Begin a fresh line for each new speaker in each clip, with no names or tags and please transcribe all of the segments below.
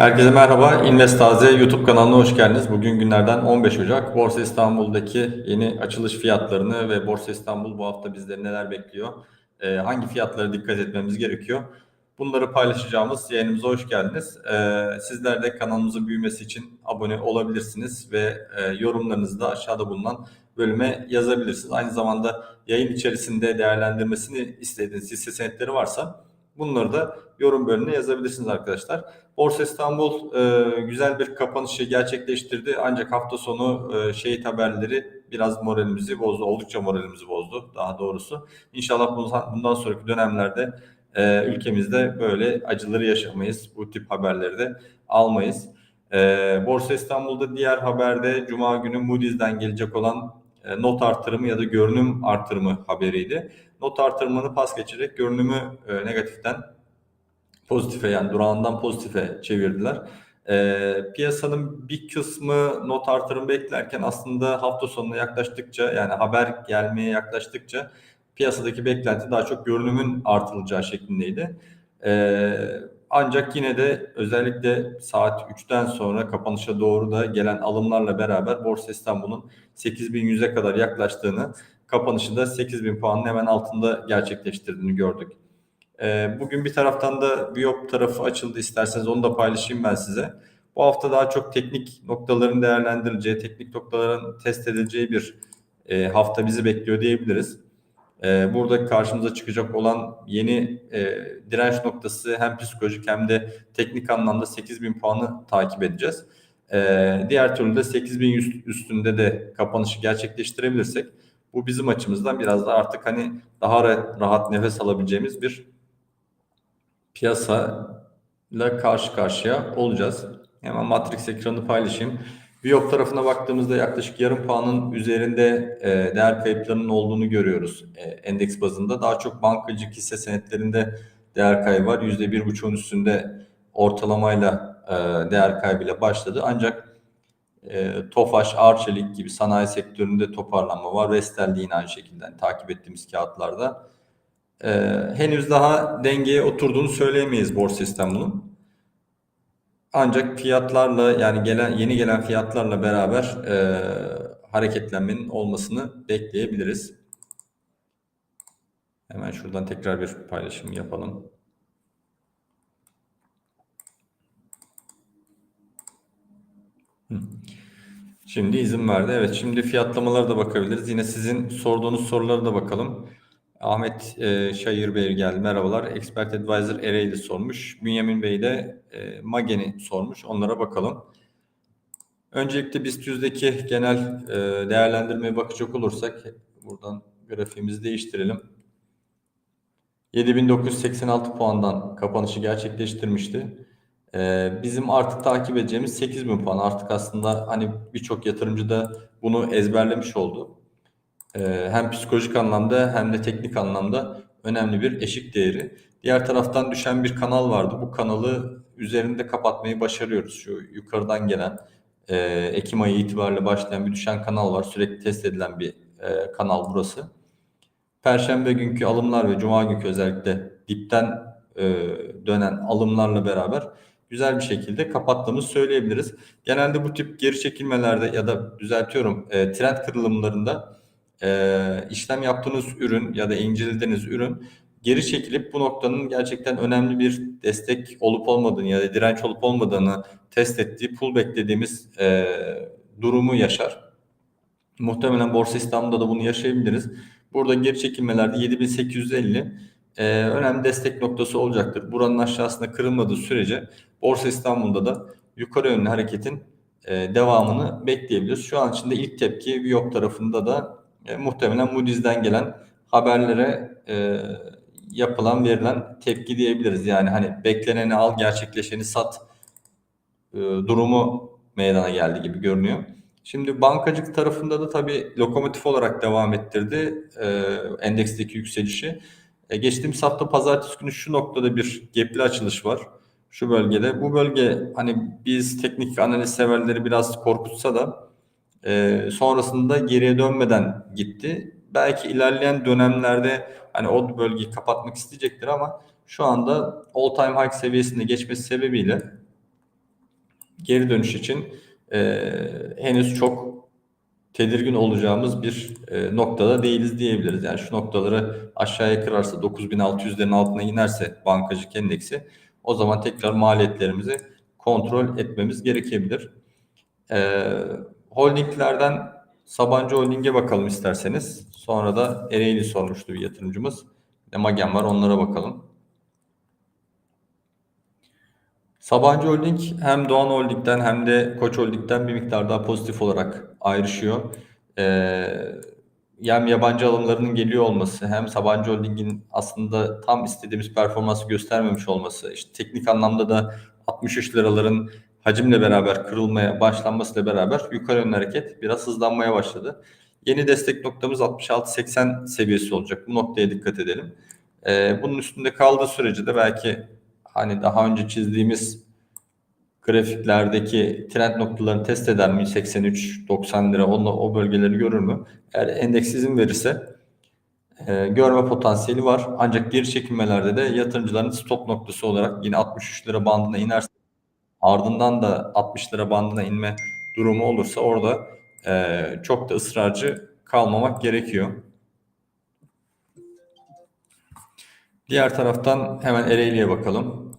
Herkese merhaba. Investaze YouTube kanalına hoş geldiniz. Bugün günlerden 15 Ocak. Borsa İstanbul'daki yeni açılış fiyatlarını ve Borsa İstanbul bu hafta bizleri neler bekliyor? Ee, hangi fiyatlara dikkat etmemiz gerekiyor? Bunları paylaşacağımız yayınımıza hoş geldiniz. Ee, sizler de kanalımızın büyümesi için abone olabilirsiniz ve e, yorumlarınızı da aşağıda bulunan bölüme yazabilirsiniz. Aynı zamanda yayın içerisinde değerlendirmesini istediğiniz hisse senetleri varsa bunları da yorum bölümüne yazabilirsiniz arkadaşlar. Borsa İstanbul e, güzel bir kapanışı gerçekleştirdi ancak hafta sonu e, şehit haberleri biraz moralimizi bozdu. Oldukça moralimizi bozdu daha doğrusu. İnşallah bundan, bundan sonraki dönemlerde e, ülkemizde böyle acıları yaşamayız. Bu tip haberleri de almayız. E, Borsa İstanbul'da diğer haberde Cuma günü Moody's'den gelecek olan e, not artırımı ya da görünüm artırımı haberiydi. Not artırımını pas geçerek görünümü e, negatiften pozitife yani durağından pozitife çevirdiler. E, piyasanın bir kısmı not artırım beklerken aslında hafta sonuna yaklaştıkça yani haber gelmeye yaklaştıkça piyasadaki beklenti daha çok görünümün artılacağı şeklindeydi. E, ancak yine de özellikle saat 3'ten sonra kapanışa doğru da gelen alımlarla beraber Borsa İstanbul'un 8100'e kadar yaklaştığını, kapanışı da 8000 puanın hemen altında gerçekleştirdiğini gördük. Ee, bugün bir taraftan da Biop tarafı açıldı. İsterseniz onu da paylaşayım ben size. Bu hafta daha çok teknik noktaların değerlendirileceği, teknik noktaların test edileceği bir e, hafta bizi bekliyor diyebiliriz. E, burada karşımıza çıkacak olan yeni e, direnç noktası hem psikolojik hem de teknik anlamda 8000 puanı takip edeceğiz. E, diğer türlü de 8000 üstünde de kapanışı gerçekleştirebilirsek bu bizim açımızdan biraz da artık hani daha rahat, nefes alabileceğimiz bir piyasayla karşı karşıya olacağız. Hemen Matrix ekranı paylaşayım. Biop tarafına baktığımızda yaklaşık yarım puanın üzerinde e, değer kayıplarının olduğunu görüyoruz e, endeks bazında. Daha çok bankacılık hisse senetlerinde değer kaybı var. %1,5'un üstünde ortalamayla e, değer kaybıyla başladı. Ancak e, Tofaş, Arçelik gibi sanayi sektöründe toparlanma var. Vestel'de yine aynı şekilde yani, takip ettiğimiz kağıtlarda. E, henüz daha dengeye oturduğunu söyleyemeyiz borsa İstanbul'un. Ancak fiyatlarla yani gelen yeni gelen fiyatlarla beraber e, hareketlenmenin olmasını bekleyebiliriz. Hemen şuradan tekrar bir paylaşım yapalım. Şimdi izin verdi. Evet şimdi fiyatlamalara da bakabiliriz. Yine sizin sorduğunuz sorulara da bakalım. Ahmet e, Şayır Bey geldi. Merhabalar. Expert Advisor Ereğli sormuş. Bünyamin Bey de e, Magen'i sormuş. Onlara bakalım. Öncelikle BIST 100'deki genel e, değerlendirmeye bakacak olursak buradan grafiğimizi değiştirelim. 7986 puandan kapanışı gerçekleştirmişti. Ee, bizim artık takip edeceğimiz 8000 puan artık aslında hani birçok yatırımcı da bunu ezberlemiş oldu. Ee, hem psikolojik anlamda hem de teknik anlamda önemli bir eşik değeri. Diğer taraftan düşen bir kanal vardı. Bu kanalı üzerinde kapatmayı başarıyoruz. Şu yukarıdan gelen e, Ekim ayı itibariyle başlayan bir düşen kanal var. Sürekli test edilen bir e, kanal burası. Perşembe günkü alımlar ve Cuma günkü özellikle dipten e, dönen alımlarla beraber güzel bir şekilde kapattığımızı söyleyebiliriz. Genelde bu tip geri çekilmelerde ya da düzeltiyorum e, trend kırılımlarında e, işlem yaptığınız ürün ya da incelediğiniz ürün geri çekilip bu noktanın gerçekten önemli bir destek olup olmadığını ya da direnç olup olmadığını test ettiği pullback dediğimiz e, durumu yaşar. Muhtemelen Borsa İstanbul'da da bunu yaşayabiliriz. Burada geri çekilmelerde 7850 e, önemli destek noktası olacaktır. Buranın aşağısında kırılmadığı sürece Borsa İstanbul'da da yukarı yönlü hareketin e, devamını bekleyebiliriz. Şu an içinde ilk tepki Viyop tarafında da e, muhtemelen Moody's'den gelen haberlere e, yapılan verilen tepki diyebiliriz. Yani hani bekleneni al gerçekleşeni sat e, durumu meydana geldi gibi görünüyor. Şimdi bankacılık tarafında da tabii lokomotif olarak devam ettirdi e, endeksteki yükselişi. E, geçtiğimiz hafta pazartesi günü şu noktada bir gepli açılış var. Şu bölgede. Bu bölge hani biz teknik analiz severleri biraz korkutsa da e, sonrasında geriye dönmeden gitti. Belki ilerleyen dönemlerde hani o bölgeyi kapatmak isteyecektir ama şu anda all time high seviyesinde geçmesi sebebiyle geri dönüş için e, henüz çok tedirgin olacağımız bir e, noktada değiliz diyebiliriz. Yani şu noktaları aşağıya kırarsa 9600'lerin altına inerse bankacılık endeksi o zaman tekrar maliyetlerimizi kontrol etmemiz gerekebilir. E, holdinglerden Sabancı Holding'e bakalım isterseniz. Sonra da Ereğli sormuştu bir yatırımcımız. De Magen var onlara bakalım. Sabancı Holding hem Doğan Holding'den hem de Koç Holding'den bir miktar daha pozitif olarak ayrışıyor. Ee, hem yabancı alımlarının geliyor olması hem Sabancı Holding'in aslında tam istediğimiz performansı göstermemiş olması, işte teknik anlamda da 63 liraların hacimle beraber kırılmaya başlanmasıyla beraber yukarı yönlü hareket biraz hızlanmaya başladı. Yeni destek noktamız 66-80 seviyesi olacak. Bu noktaya dikkat edelim. Ee, bunun üstünde kaldığı sürece de belki hani daha önce çizdiğimiz grafiklerdeki trend noktalarını test eder mi? 83-90 lira onunla, o bölgeleri görür mü? Eğer endeks izin verirse e, görme potansiyeli var. Ancak geri çekilmelerde de yatırımcıların stop noktası olarak yine 63 lira bandına inerse ardından da 60 lira bandına inme durumu olursa orada e, çok da ısrarcı kalmamak gerekiyor. Diğer taraftan hemen Ereğli'ye bakalım.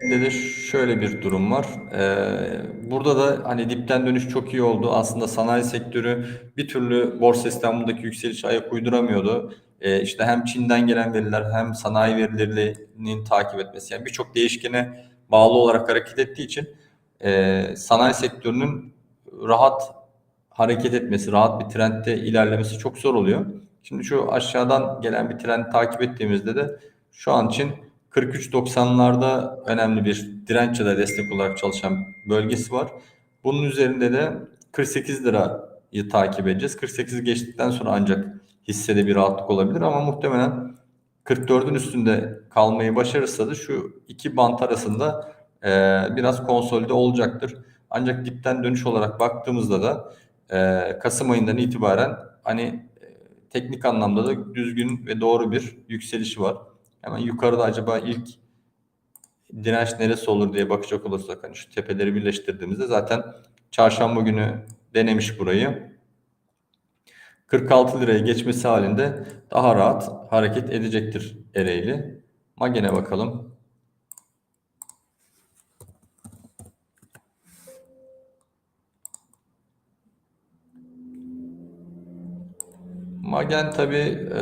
Şimdi de şöyle bir durum var. Ee, burada da hani dipten dönüş çok iyi oldu. Aslında sanayi sektörü bir türlü Borsa İstanbul'daki yükseliş ayak uyduramıyordu. Ee, işte hem Çin'den gelen veriler hem sanayi verilerinin takip etmesi. Yani birçok değişkene bağlı olarak hareket ettiği için e, sanayi sektörünün rahat hareket etmesi, rahat bir trendte ilerlemesi çok zor oluyor. Şimdi şu aşağıdan gelen bir trend takip ettiğimizde de şu an için 43.90'larda önemli bir direnç ya da destek olarak çalışan bölgesi var. Bunun üzerinde de 48 lirayı takip edeceğiz. 48 geçtikten sonra ancak hissede bir rahatlık olabilir ama muhtemelen 44'ün üstünde kalmayı başarırsa da şu iki bant arasında e, biraz konsolide olacaktır. Ancak dipten dönüş olarak baktığımızda da e, Kasım ayından itibaren hani e, teknik anlamda da düzgün ve doğru bir yükselişi var. Hemen yukarıda acaba ilk direnç neresi olur diye bakacak olursak hani şu tepeleri birleştirdiğimizde zaten çarşamba günü denemiş burayı. 46 liraya geçmesi halinde daha rahat hareket edecektir Ereğli. Magen'e bakalım. Magen tabi e,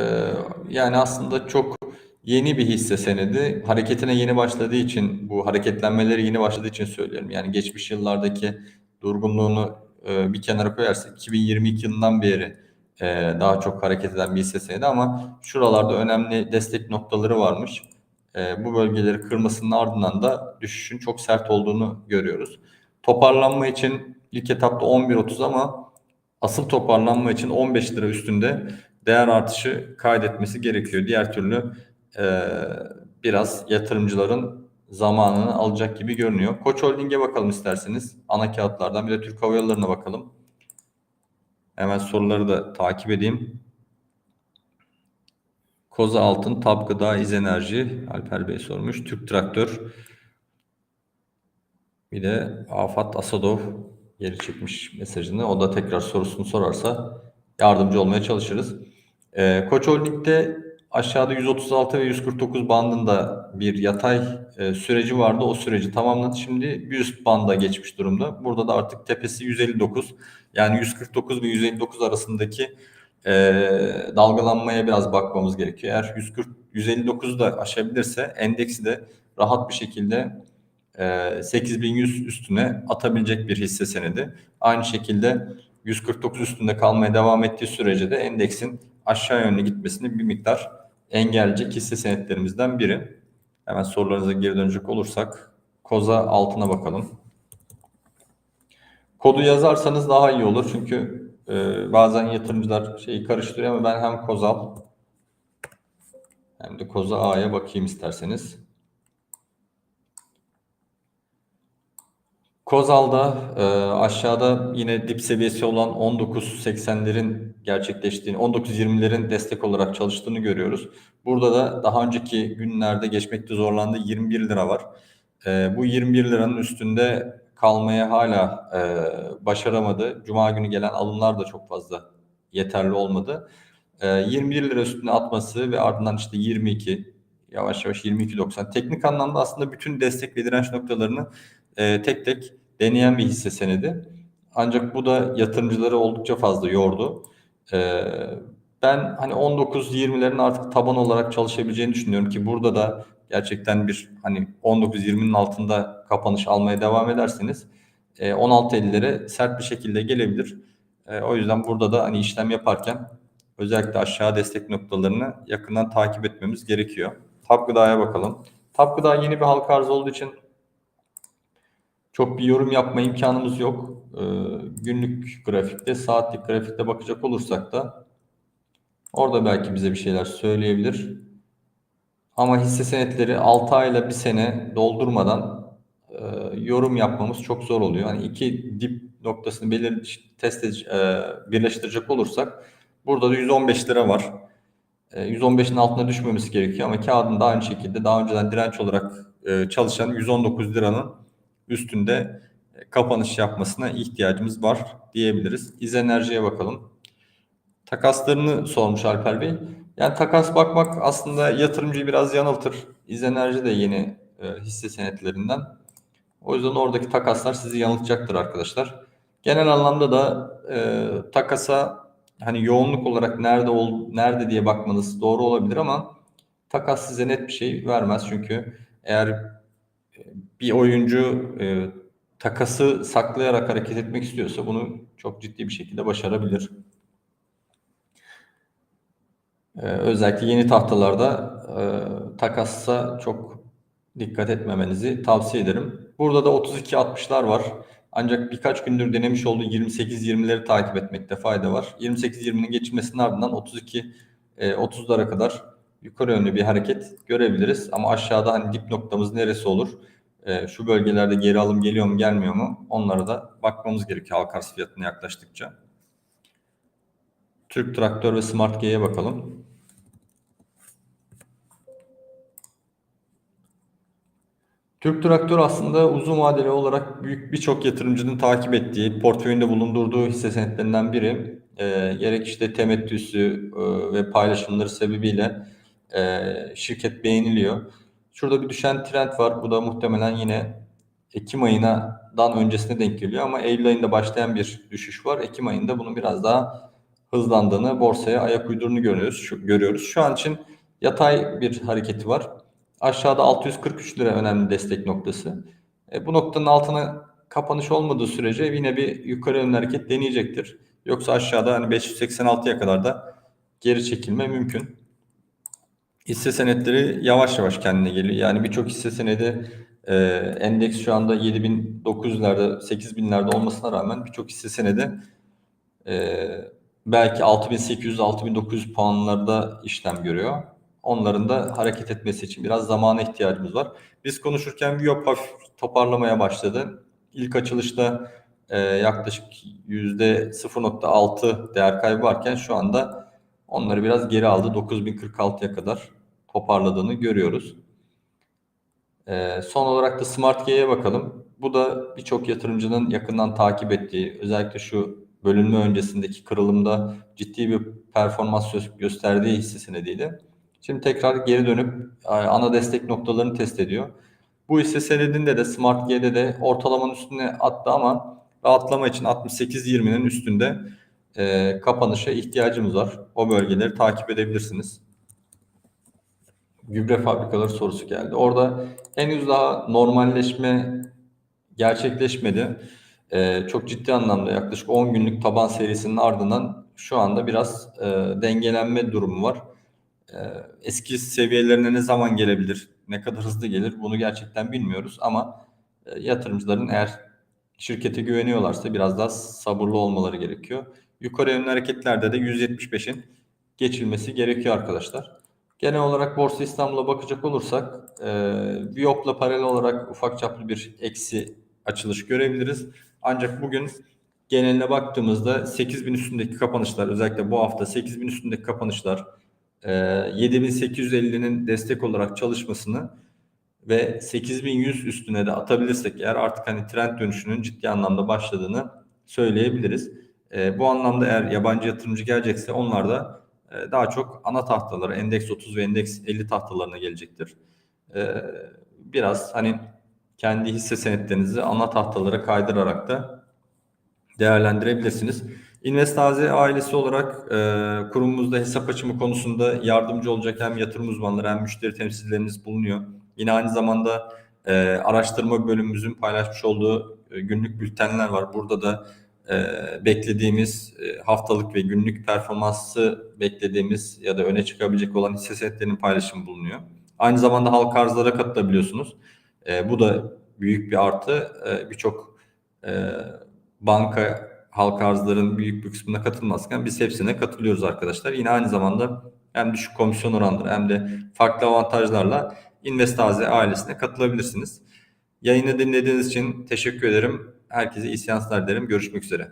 yani aslında çok yeni bir hisse senedi. Hareketine yeni başladığı için bu hareketlenmeleri yeni başladığı için söylüyorum. Yani geçmiş yıllardaki durgunluğunu e, bir kenara koyarsak 2022 yılından beri e, daha çok hareket eden bir hisse senedi ama şuralarda önemli destek noktaları varmış. E, bu bölgeleri kırmasının ardından da düşüşün çok sert olduğunu görüyoruz. Toparlanma için ilk etapta 11.30 ama asıl toparlanma için 15 lira üstünde değer artışı kaydetmesi gerekiyor. Diğer türlü e, biraz yatırımcıların zamanını alacak gibi görünüyor. Koç Holding'e bakalım isterseniz. Ana kağıtlardan bir de Türk Hava Yolları'na bakalım. Hemen soruları da takip edeyim. Koza Altın, Tab Gıda, İz Enerji, Alper Bey sormuş. Türk Traktör, bir de Afat Asadov geri çekmiş mesajını. O da tekrar sorusunu sorarsa yardımcı olmaya çalışırız. Ee, Koç Holding'de aşağıda 136 ve 149 bandında bir yatay e, süreci vardı. O süreci tamamladı. Şimdi 100 banda geçmiş durumda. Burada da artık tepesi 159. Yani 149 ve 159 arasındaki e, dalgalanmaya biraz bakmamız gerekiyor. Eğer 140 159'u da aşabilirse endeksi de rahat bir şekilde e, 8100 üstüne atabilecek bir hisse senedi. Aynı şekilde 149 üstünde kalmaya devam ettiği sürece de endeksin aşağı yönlü gitmesini bir miktar engelleyecek hisse senetlerimizden biri. Hemen sorularınıza geri dönecek olursak koza altına bakalım. Kodu yazarsanız daha iyi olur çünkü e, bazen yatırımcılar şeyi karıştırıyor ama ben hem kozal hem de koza A'ya bakayım isterseniz. Kozal'da e, aşağıda yine dip seviyesi olan 19.80'lerin gerçekleştiğini, 19.20'lerin destek olarak çalıştığını görüyoruz. Burada da daha önceki günlerde geçmekte zorlandığı 21 lira var. E, bu 21 liranın üstünde kalmaya hala e, başaramadı. Cuma günü gelen alımlar da çok fazla yeterli olmadı. E, 21 lira üstüne atması ve ardından işte 22, yavaş yavaş 22.90. Teknik anlamda aslında bütün destek ve direnç noktalarını e, tek tek deneyen bir hisse senedi. Ancak bu da yatırımcıları oldukça fazla yordu. E, ben hani 19-20'lerin artık taban olarak çalışabileceğini düşünüyorum ki burada da gerçekten bir hani 19-20'nin altında kapanış almaya devam ederseniz e, 16.50'lere sert bir şekilde gelebilir. E, o yüzden burada da hani işlem yaparken özellikle aşağı destek noktalarını yakından takip etmemiz gerekiyor. Tap gıdaya bakalım. Tap gıda yeni bir halka arz olduğu için çok bir yorum yapma imkanımız yok. Ee, günlük grafikte, saatlik grafikte bakacak olursak da orada belki bize bir şeyler söyleyebilir. Ama hisse senetleri 6 ayla bir sene doldurmadan e, yorum yapmamız çok zor oluyor. Hani iki dip noktasını belir test e, birleştirecek olursak burada da 115 lira var. E, 115'in altına düşmemesi gerekiyor ama kağıdın da aynı şekilde daha önceden direnç olarak e, çalışan 119 liranın üstünde e, kapanış yapmasına ihtiyacımız var diyebiliriz. İzenerjiye bakalım. Takaslarını sormuş Alper Bey. Yani takas bakmak aslında yatırımcıyı biraz yanıltır. İzenerji de yeni e, hisse senetlerinden. O yüzden oradaki takaslar sizi yanıltacaktır arkadaşlar. Genel anlamda da e, takasa hani yoğunluk olarak nerede ol, nerede diye bakmanız doğru olabilir ama takas size net bir şey vermez çünkü eğer bir oyuncu e, takası saklayarak hareket etmek istiyorsa bunu çok ciddi bir şekilde başarabilir. Ee, özellikle yeni tahtalarda e, takassa çok dikkat etmemenizi tavsiye ederim. Burada da 32-60'lar var. Ancak birkaç gündür denemiş olduğu 28-20'leri takip etmekte fayda var. 28-20'nin geçmesinin ardından 32-30'lara kadar yukarı yönlü bir hareket görebiliriz. Ama aşağıda hani dip noktamız neresi olur? E, şu bölgelerde geri alım geliyor mu gelmiyor mu? Onlara da bakmamız gerekiyor halka fiyatına yaklaştıkça. Türk Traktör ve Smart G'ye bakalım. Türk Traktör aslında uzun vadeli olarak büyük birçok yatırımcının takip ettiği, portföyünde bulundurduğu hisse senetlerinden biri. E, gerek işte temettüsü e, ve paylaşımları sebebiyle e, şirket beğeniliyor. Şurada bir düşen trend var. Bu da muhtemelen yine Ekim ayından öncesine denk geliyor ama Eylül ayında başlayan bir düşüş var. Ekim ayında bunun biraz daha hızlandığını, borsaya ayak uydurduğunu görüyoruz. Şu, görüyoruz. Şu an için yatay bir hareketi var. Aşağıda 643 lira önemli destek noktası. E, bu noktanın altına kapanış olmadığı sürece yine bir yukarı yönlü hareket deneyecektir. Yoksa aşağıda hani 586'ya kadar da geri çekilme mümkün. Hisse senetleri yavaş yavaş kendine geliyor. Yani birçok hisse senedi e, endeks şu anda 7900'lerde 8000'lerde olmasına rağmen birçok hisse senedi e, belki 6800-6900 puanlarda işlem görüyor. Onların da hareket etmesi için biraz zamana ihtiyacımız var. Biz konuşurken Viyop hafif toparlamaya başladı. İlk açılışta e, yaklaşık %0.6 değer kaybı varken şu anda onları biraz geri aldı. 9046'ya kadar toparladığını görüyoruz. E, son olarak da Smart G'ye bakalım. Bu da birçok yatırımcının yakından takip ettiği, özellikle şu bölünme öncesindeki kırılımda ciddi bir performans gösterdiği hisse senediydi. Şimdi tekrar geri dönüp e, ana destek noktalarını test ediyor. Bu hisse senedinde de Smart G'de de ortalamanın üstüne attı ama rahatlama için 68-20'nin üstünde e, kapanışa ihtiyacımız var. O bölgeleri takip edebilirsiniz. Gübre fabrikaları sorusu geldi. Orada henüz daha normalleşme gerçekleşmedi. E, çok ciddi anlamda yaklaşık 10 günlük taban serisinin ardından şu anda biraz e, dengelenme durumu var. E, eski seviyelerine ne zaman gelebilir, ne kadar hızlı gelir bunu gerçekten bilmiyoruz ama e, yatırımcıların eğer şirkete güveniyorlarsa biraz daha sabırlı olmaları gerekiyor. Yukarı yönlü hareketlerde de 175'in geçilmesi gerekiyor arkadaşlar. Genel olarak Borsa İstanbul'a bakacak olursak e, Viyop'la paralel olarak ufak çaplı bir eksi açılış görebiliriz. Ancak bugün geneline baktığımızda 8000 üstündeki kapanışlar özellikle bu hafta 8000 üstündeki kapanışlar e, 7850'nin destek olarak çalışmasını ve 8100 üstüne de atabilirsek eğer artık hani trend dönüşünün ciddi anlamda başladığını söyleyebiliriz. E, bu anlamda eğer yabancı yatırımcı gelecekse onlar da e, daha çok ana tahtaları endeks 30 ve endeks 50 tahtalarına gelecektir. E, biraz hani kendi hisse senetlerinizi ana tahtalara kaydırarak da değerlendirebilirsiniz. Investaze ailesi olarak e, kurumumuzda hesap açımı konusunda yardımcı olacak hem yatırım uzmanları hem müşteri temsilcilerimiz bulunuyor. Yine aynı zamanda e, araştırma bölümümüzün paylaşmış olduğu e, günlük bültenler var. Burada da e, beklediğimiz e, haftalık ve günlük performansı beklediğimiz ya da öne çıkabilecek olan hisse senetlerinin paylaşımı bulunuyor. Aynı zamanda halka arzlara katılabiliyorsunuz. E, bu da büyük bir artı. E, Birçok e, banka halka arzların büyük bir kısmına katılmazken biz hepsine katılıyoruz arkadaşlar. Yine aynı zamanda hem düşük komisyon oranları hem de farklı avantajlarla Investaze ailesine katılabilirsiniz. Yayını dinlediğiniz için teşekkür ederim. Herkese iyi seanslar dilerim. Görüşmek üzere.